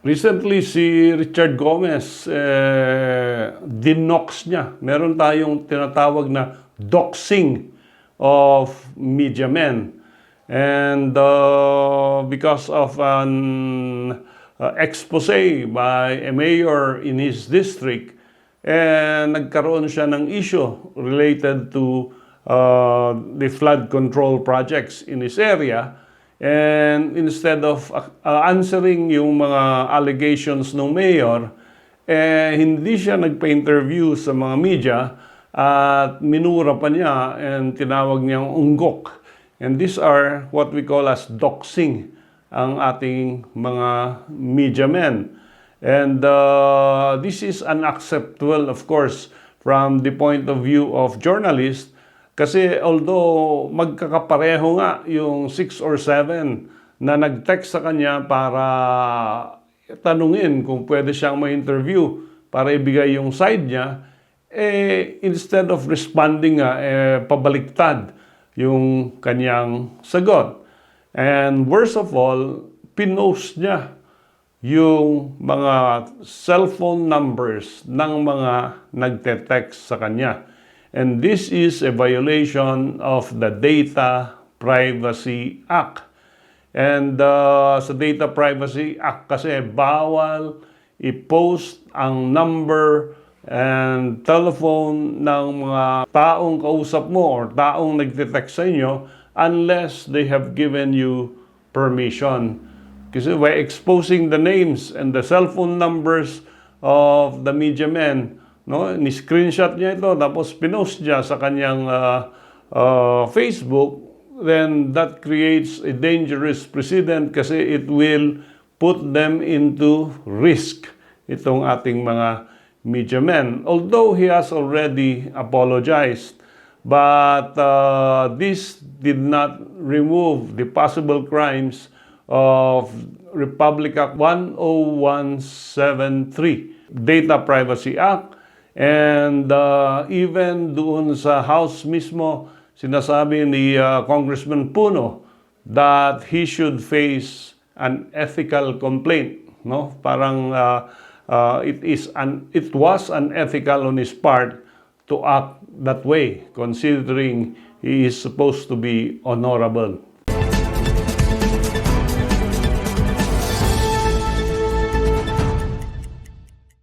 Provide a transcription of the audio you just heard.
Recently, si Richard Gomez, eh, dinox niya. Meron tayong tinatawag na doxing of media men. And uh, because of an uh, expose by a mayor in his district, eh, nagkaroon siya ng issue related to uh, the flood control projects in his area. And instead of uh, answering yung mga allegations ng mayor, eh, hindi siya nagpa-interview sa mga media at minura pa niya and tinawag niyang unggok. And these are what we call as doxing ang ating mga media men. And uh, this is unacceptable, of course, from the point of view of journalists kasi although magkakapareho nga yung 6 or 7 na nag-text sa kanya para tanungin kung pwede siyang ma-interview para ibigay yung side niya, eh instead of responding nga, eh, pabaliktad yung kanyang sagot. And worst of all, pinost niya yung mga cellphone numbers ng mga nagte-text sa kanya. And this is a violation of the Data Privacy Act. And uh, sa Data Privacy Act kasi bawal i-post ang number and telephone ng mga taong kausap mo or taong nagte-text sa inyo unless they have given you permission. Kasi by exposing the names and the cell phone numbers of the media men, no, ni-screenshot niya ito tapos pinost niya sa kanyang uh, uh, Facebook, then that creates a dangerous precedent kasi it will put them into risk itong ating mga media men. Although he has already apologized, but uh, this did not remove the possible crimes of Republic Act 10173, Data Privacy Act, and uh, even doon sa House mismo, sinasabi ni uh, Congressman Puno that he should face an ethical complaint, no? Parang uh, uh, it is an it was unethical on his part to act that way considering he is supposed to be honorable.